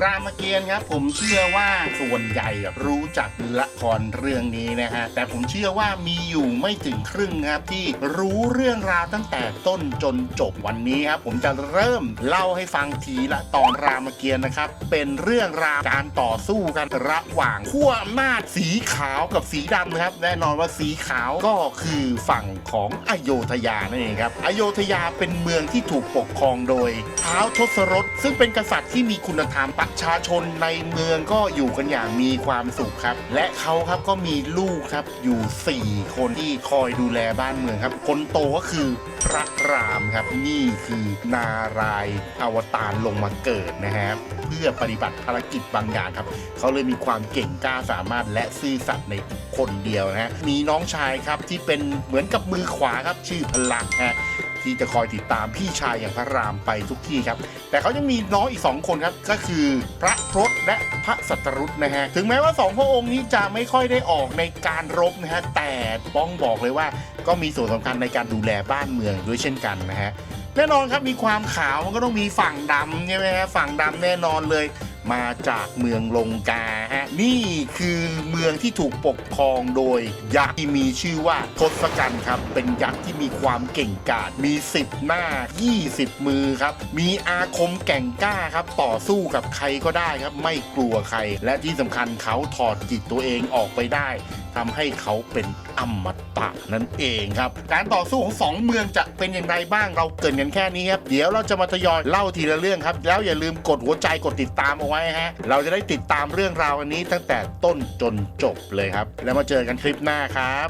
รามเกียรติ์ครับผมเชื่อว่าส่วนใหญ่รู้จักละครเรื่องนี้นะฮะแต่ผมเชื่อว่ามีอยู่ไม่ถึงครึ่งครับที่รู้เรื่องราวตั้งแต่ต้นจนจบวันนี้ครับผมจะเริ่มเล่าให้ฟังทีละตอนรามเกียรติ์นะครับ เป็นเรื่องราวการต่อสู้กันระหว่างขั้วอำนาจสีขาวกับสีดำนะครับแน่นอนว่าสีขาวก็คือฝั่งของอโยธยานั่นเองครับอโยธยาเป็นเมืองที่ถูกปกครองโดยท้าวทศรถซึ่งเป็นกษัตริย์ที่มีคุณธรรมประชาชนในเมืองก็อยู่กันอย่างมีความสุขครับ และเขาครับก็มีลูกครับอยู่ 4 คนที่คอยดูแลบ้านเมืองครับ คนโตก็คือพระรามครับนี่คือนารายณ์อวตารลงมาเกิดนะฮะเพื่อปฏิบัติภารกิจบางอย่างครับเขาเลยมีความเก่งกล้าสามารถและซื่อสัตย์ในคนเดียวนะฮะมีน้องชายครับที่เป็นเหมือนกับมือขวาครับชื่อพลังฮะ ที่จะคอยติดตามพี่ชายอย่างพระรามไปทุกที่ครับ แต่เขายังมีน้องอีก 2 คนครับ ก็คือพระพรตและพระสัตรุษนะฮะ ถึงแม้ว่าสองพระองค์นี้จะไม่ค่อยได้ออกในการรบนะฮะ แต่ป้องบอกเลยว่าก็มีส่วนสำคัญในการดูแลบ้านเมืองด้วยเช่นกันนะฮะ แน่นอนครับมีความขาวมันก็ต้องมีฝั่งดำใช่ไหมฮะ ฝั่งดำแน่นอนเลย มาจากเมืองลงกาฮะนี่คือเมืองที่ถูกปกครองโดย ยักษ์ที่มีชื่อว่าทศกัณฐ์ครับ เป็นยักษ์ที่มีความเก่งกาจมี 10 หน้า 20 มือครับ มีอาคมแก่งกล้าครับ ต่อสู้กับใครก็ได้ครับ ไม่กลัวใคร และที่สำคัญเขาถอดจิตตัวเองออกไปได้ ทำให้เขาเป็นอมตะนั่นเองครับ การต่อสู้ของสองเมืองจะเป็นอย่างไรบ้างเราเกินกันแค่นี้ครับ เดี๋ยวเราจะมาทยอยเล่าทีละเรื่องครับ แล้วอย่าลืมกดหัวใจกดติดตามเอาไว้ฮะ เราจะได้ติดตามเรื่องราวอันนี้ตั้งแต่ต้นจนจบเลยครับ แล้วมาเจอกันคลิปหน้าครับ